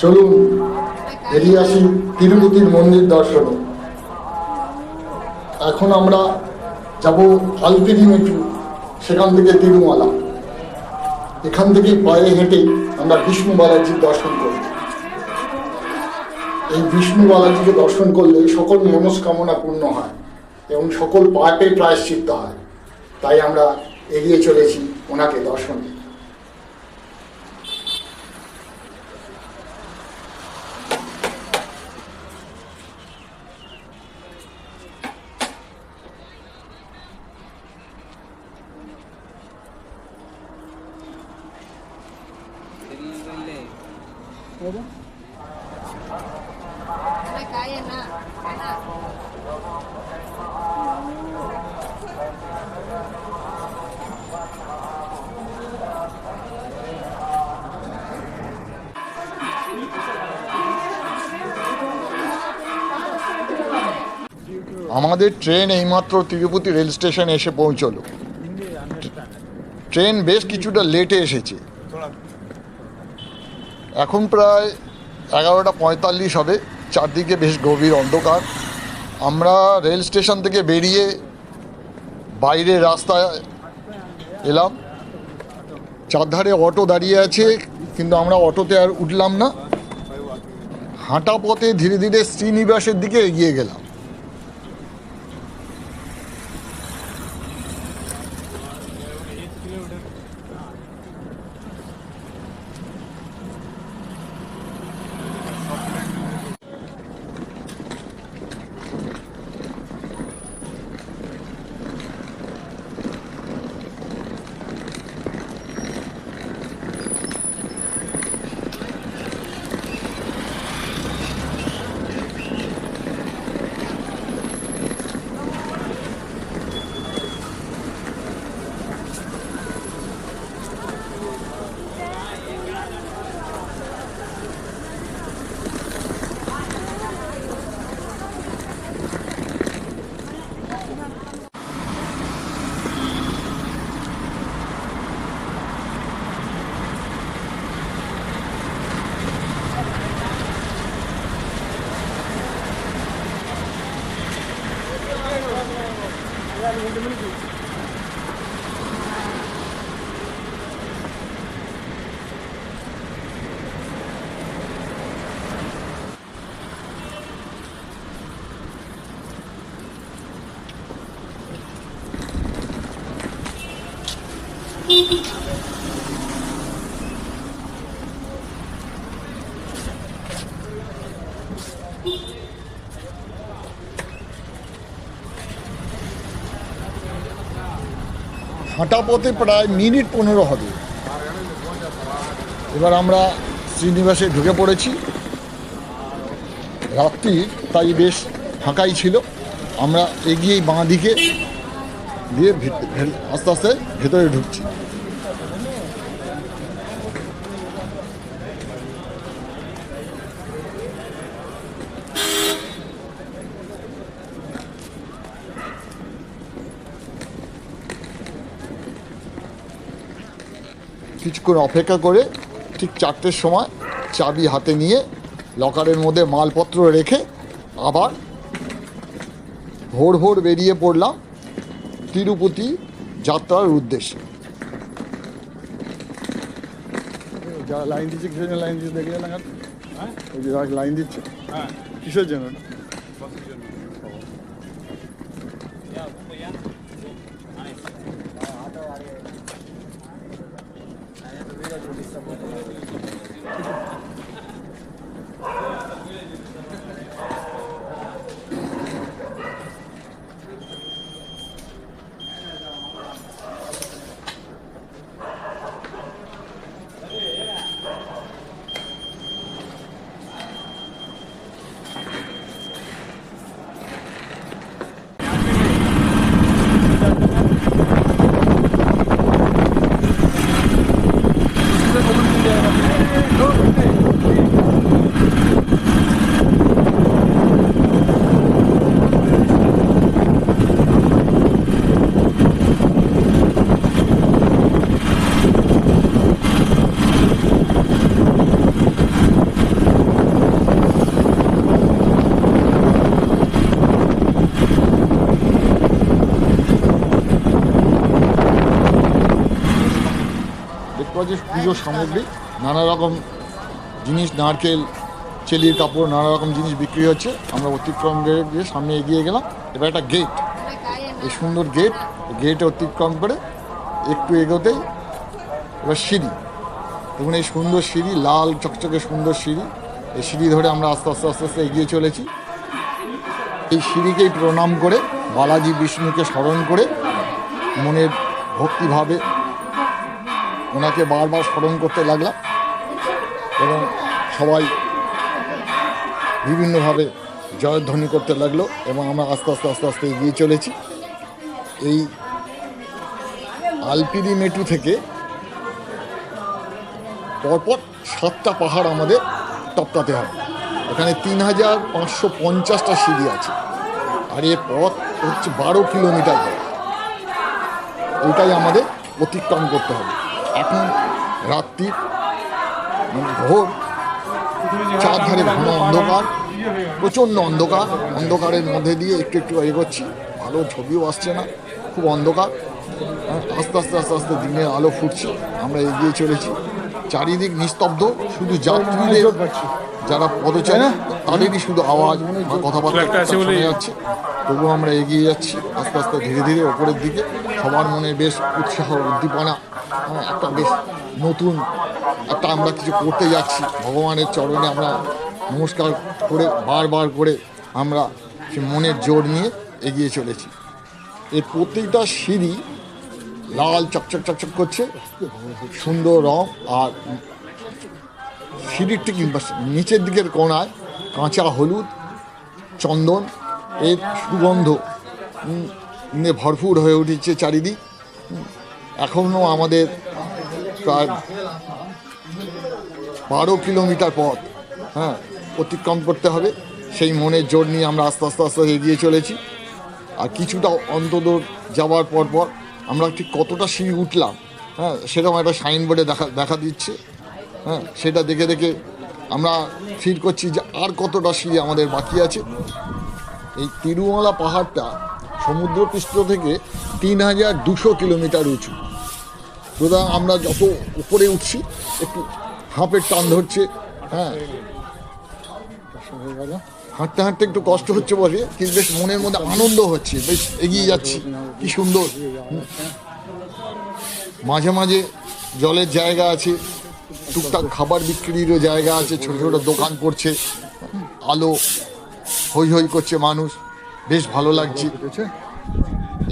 চলুন, বেরিয়ে আসি তিরুপতির মন্দির দর্শনে। এখন আমরা যাব আলপিরি মেট্রো সেখান থেকে তিরুমালা। এখান থেকে পায়ে হেঁটে আমরা বিষ্ণু বালাজির দর্শন করি। এই বিষ্ণু বালাজিকে দর্শন করলে সকল মনস্কামনা পূর্ণ হয় এবং সকল পাপে প্রায়শ্চিত্ত হয়। তাই আমরা এগিয়ে চলেছি ওনাকে দর্শনে। আমাদের ট্রেন এইমাত্র তিরুপতি রেল স্টেশনে এসে পৌঁছলো। ট্রেন বেশ কিছুটা লেটে এসেছে। এখন প্রায় এগারোটা পঁয়তাল্লিশ হবে। চারদিকে বেশ গভীর অন্ধকার। আমরা রেল স্টেশন থেকে বেরিয়ে বাইরে রাস্তায় এলাম। চারধারে অটো দাঁড়িয়ে আছে, কিন্তু আমরা অটোতে আর উঠলাম না। হাঁটা পথে ধীরে ধীরে শ্রীনিবাসের দিকে এগিয়ে গেলাম। হাঁটা পথে প্রায় মিনিট পনেরো হবে। এবার আমরা শ্রীনিবাসে ঢুকে পড়েছি। রাত্রি তাই বেশ ফাঁকাই ছিল। আমরা এগিয়েই বাঁ দিকে দিয়ে আস্তে আস্তে ভেতরে ঢুকছি। কিছুক্ষণ অপেক্ষা করে ঠিক চারটের সময় চাবি হাতে নিয়ে লকারের মধ্যে মালপত্র রেখে আবার ভোর ভোর বেরিয়ে পড়লাম তিরুপতি যাত্রার উদ্দেশ্যে। যারা লাইন দিচ্ছে কিসের জন্য লাইন দিচ্ছে? দেখে না ওই যে লাইন দিচ্ছে। হ্যাঁ। কিসের জন্য? পুজোর সামগ্রী, নানা রকম জিনিস, নারকেল, চেলির কাপড়, নানা রকম জিনিস বিক্রি হচ্ছে। আমরা অতিক্রম দিয়ে সামনে এগিয়ে গেলাম। এবার একটা গেট এই সুন্দর গেট গেট অতিক্রম করে একটু এগোতেই এবার সিঁড়ি। এবং এই সুন্দর সিঁড়ি, লাল চকচকে সুন্দর সিঁড়ি। এই সিঁড়ি ধরে আমরা আস্তে আস্তে আস্তে আস্তে এগিয়ে চলেছি। এই সিঁড়িকেই প্রণাম করে, বালাজি বিষ্ণুকে স্মরণ করে মনের ভক্তিভাবে ওনাকে বারবার স্মরণ করতে লাগলাম এবং সবাই বিভিন্নভাবে জয়ধ্বনি করতে লাগল এবং আমরা আস্তে আস্তে আস্তে আস্তে এগিয়ে চলেছি। এই আলপিরি মেটু থেকে পরপর সাতটা পাহাড় আমাদের টপকাতে হবে। এখানে তিন হাজার পাঁচশো পঞ্চাশটা সিঁড়ি আছে। আর এর পথ হচ্ছে বারো কিলোমিটার। পথ এটাই আমাদের অতিক্রম করতে হবে। এখন রাত্রি ভোর চারধারে ঘন অন্ধকার প্রচণ্ড অন্ধকার। অন্ধকারের মধ্যে দিয়ে একটু একটু এগোচ্ছি ভালো ছবিও আসছে না খুব অন্ধকার। হ্যাঁ, আস্তে আস্তে আস্তে আস্তে দিনের আলো ফুটছে আমরা এগিয়ে চলেছি। চারিদিক নিস্তব্ধ শুধু যাত্রীদের যারা পদচারী তাদেরই শুধু আওয়াজ বা কথাবার্তা শোনা যাচ্ছে। তবুও আমরা এগিয়ে যাচ্ছি আস্তে আস্তে ধীরে ধীরে ওপরের দিকে। সবার মনে বেশ উৎসাহ উদ্দীপনা। একটা বেশ নতুন একটা আমরা কিছু করতে যাচ্ছি। ভগবানের চরণে আমরা নমস্কার করে, বারবার করে আমরা সে মনের জোর নিয়ে এগিয়ে চলেছি। এর প্রত্যেকটা সিঁড়ি লাল চকচক চকচক করছে, সুন্দর রং, আর সিঁড়ির ঠিক নিচের দিকের কোনায় কাঁচা হলুদ, চন্দন, এর সুগন্ধ ভরপুর হয়ে উঠেছে চারিদিক। এখনও আমাদের প্রায় বারো কিলোমিটার পথ হ্যাঁ অতিক্রম করতে হবে। সেই মনের জোর নিয়ে আমরা আস্তে আস্তে আস্তে এগিয়ে চলেছি। আর কিছুটা অন্তত যাওয়ার পর পর আমরা ঠিক কতটা সিঁড়ি উঠলাম হ্যাঁ সেরকম একটা সাইনবোর্ডে দেখা দেখা দিচ্ছে হ্যাঁ সেটা দেখে দেখে আমরা ফিল করছি যে আর কতটা সিঁড়ি আমাদের বাকি আছে। এই তিরুমালা পাহাড়টা সমুদ্রপৃষ্ঠ থেকে তিন হাজার দুশো কিলোমিটার উঁচু। সুতরাং আমরা যত উপরে উঠছি, একটু হাঁপের টান ধরছে। হ্যাঁ। হাঁটতে হাঁটতে একটু কষ্ট হচ্ছে বলে কিন্তু বেশ মনের মধ্যে আনন্দ হচ্ছে, বেশ এগিয়ে যাচ্ছি। কি সুন্দর। মাঝে মাঝে জলের জায়গা আছে, টুকটাক খাবার বিক্রিরও জায়গা আছে, ছোট ছোট দোকান করছে, আলো হই হই করছে মানুষ, বেশ ভালো লাগছে।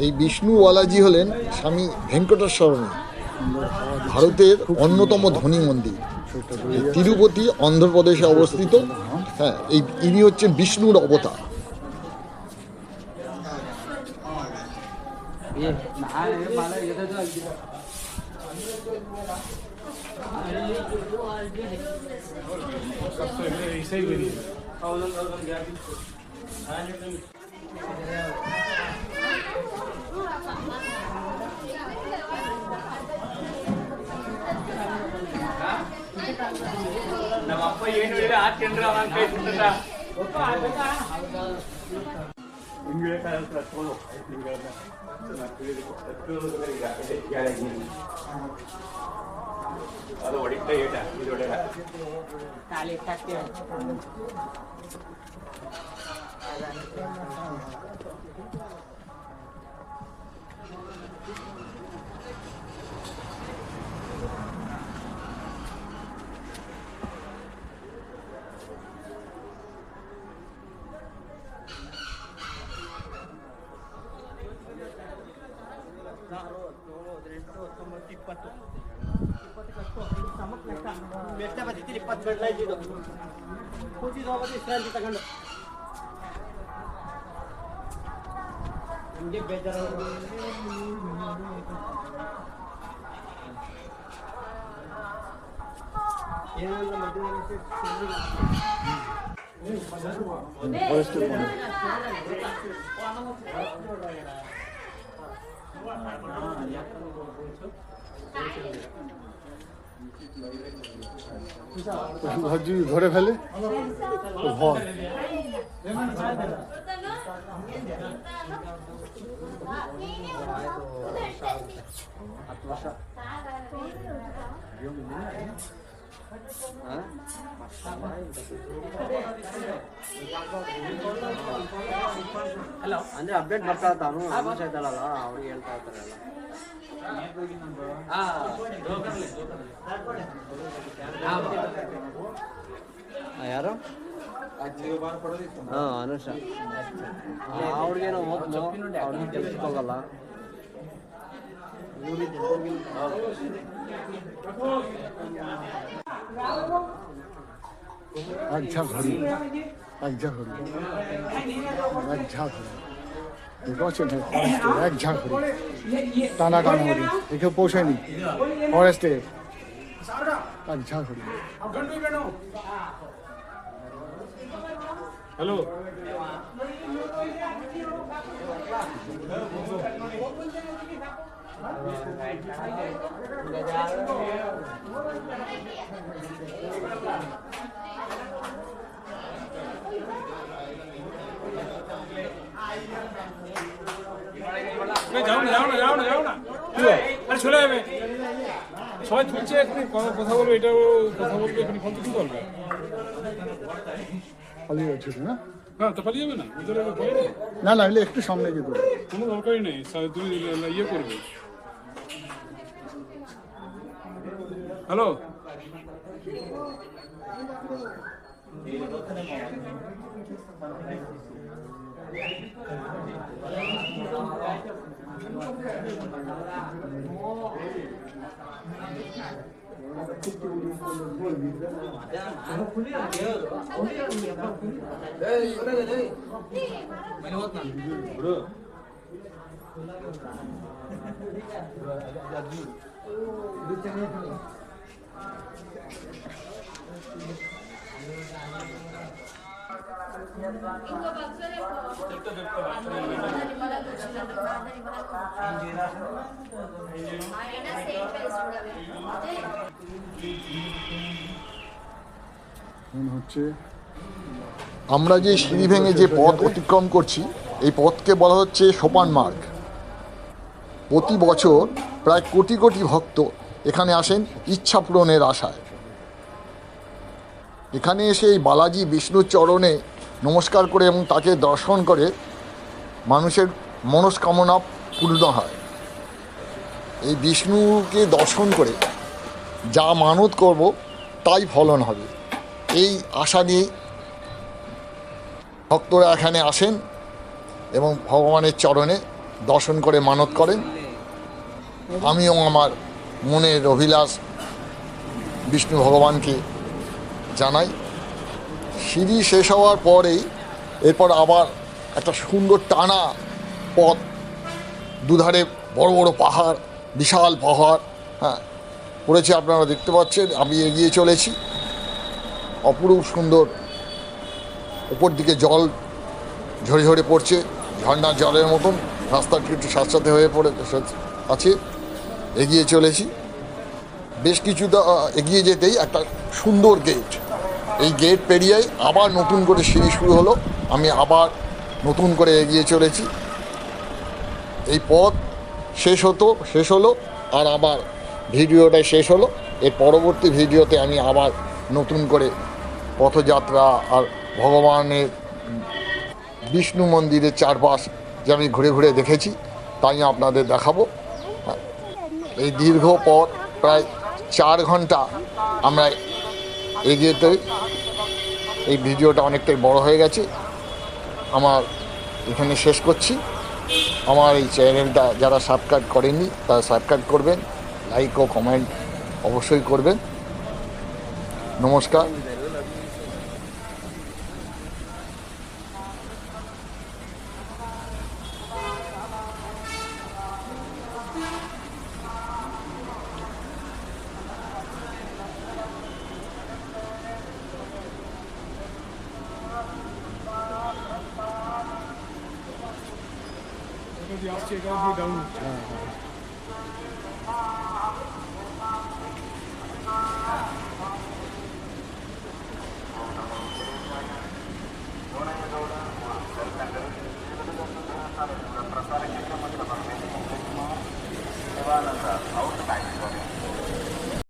এই বিষ্ণু বালাজি হলেন স্বামী ভেঙ্কটেশ্বরমী ভারতের অন্যতম ধনী মন্দির। তিরুপতি অন্ধ্রপ্রদেশে অবস্থিত। হ্যাঁ এই ইনি হচ্ছেন বিষ্ণুর অবতার। ನಮ್ಮ ಅಪ್ಪ ಏನು ಹೇಳಿ ಆ ತಿಂದ್ರ ಅವನ ಕೈ ಬಿಟ್ಟದ ಹಿಂಗೆ ಕಳ್ಕೊಳ್ಳೋ ಅದು ಹೊಡಿತಾ ಏಟ ಇದು ಹೊಡೆಯಲ್ಲ ಕಾಲಿ ತಟ್ಟೆ ಲೈಟ್ ಇಡು ಕೂತಿದ್ದು ಹೋಗೋದು ವಿಶ್ರಾಂತಿ ತಗೊಂಡು ನಿಮಗೆ ಬೇಜಾರಾಗ ಏನಂದ್ರೆ ಮಧ್ಯಾಹ್ನ ಫಸ್ಟ್ ঘর যদি ধরে ফেলে? তো ভয় ಅಂದ್ರೆ ಅಪ್ಡೇಟ್ ಬರ್ತಾ ಇರ್ತಾನು ಅನುಷ ಇದ್ದಾಳಲ್ಲ ಅವ್ರಿಗೆ ಹೇಳ್ತಾ ಇರ್ತಾರೆ ಯಾರು? ಹಾ, ಅನುಷ. ಅವ್ರಿಗೇನೋ ಹೋಗ್ತು ಅವ್ರಿಗೆ ಕೆಲ್ಸಕ್ಕೆ ಹೋಗಲ್ಲ এক ঝাঁক ঘড়ি এক ঝাঁক ঘড়ি এক ঝাঁক ঘড়ি দেখতে এক ঝাঁক ঘড়ি টানা টানা পৌঁছায়নি ফরেস্টের এক ঝাঁক ঘড়ি হ্যালো যাও না যাও না যাও না যাও না আরে চলে যাবে সবাই তুলছে এখানে কথা বলবে এটাও কথা বলবে এখানে ফোন কি বলবে। পালিয়ে যাচ্ছে না? না তো পালিয়ে যাবে না। না না একটু সামনে যেতে। কোনো দরকারই নেই তুমি ইয়ে করবে। హలో. ఇప్పుడు আমরা যে সিঁড়ি ভেঙে যে পথ অতিক্রম করছি, এই পথকে বলা হচ্ছে সোপান মার্গ। প্রতি বছর প্রায় কোটি কোটি ভক্ত এখানে আসেন ইচ্ছা পূরণের আশায়। এখানে এসে এই বালাজি বিষ্ণুর চরণে নমস্কার করে এবং তাকে দর্শন করে মানুষের মনস্কামনা পূর্ণ হয়। এই বিষ্ণুকে দর্শন করে যা মানত করব, তাই ফলন হবে। এই আশা নিয়ে ভক্তরা এখানে আসেন এবং ভগবানের চরণে দর্শন করে মানত করেন। আমিও আমার মনের অভিলাষ বিষ্ণু ভগবানকে জানাই। সিঁড়ি শেষ হওয়ার পরেই এরপর আবার একটা সুন্দর টানা পথ, দুধারে বড় বড় পাহাড়, বিশাল পাহাড় হ্যাঁ পড়েছে আপনারা দেখতে পাচ্ছেন, আমি এগিয়ে চলেছি। অপরূপ সুন্দর উপর দিকে জল ঝরে ঝরে পড়ছে, ঝর্ণার জলের মতন রাস্তাটি একটু সাথে হয়ে পড়ে আছে, এগিয়ে চলেছি। বেশ কিছুটা এগিয়ে যেতেই একটা সুন্দর গেট এই গেট পেরিয়েই আবার নতুন করে সিঁড়ি শুরু হলো। আমি আবার নতুন করে এগিয়ে চলেছি। এই পথ শেষ হতো, শেষ হলো আর আবার ভিডিওটা শেষ হলো। এর পরবর্তী ভিডিওতে আমি আবার নতুন করে পথযাত্রা আর ভগবানের বিষ্ণু মন্দিরের চারপাশ যে আমি ঘুরে ঘুরে দেখেছি, তাই আপনাদের দেখাবো। এই দীর্ঘ পথ, প্রায় চার ঘণ্টা আমরা এগিয়েতে এই ভিডিওটা অনেকটাই বড় হয়ে গেছে। আমার এখানে শেষ করছি। আমার এই চ্যানেলটা যারা সাবস্ক্রাইব করেনি তারা সাবস্ক্রাইব করবেন লাইক ও কমেন্ট অবশ্যই করবেন। নমস্কার। di off check lebih dahulu.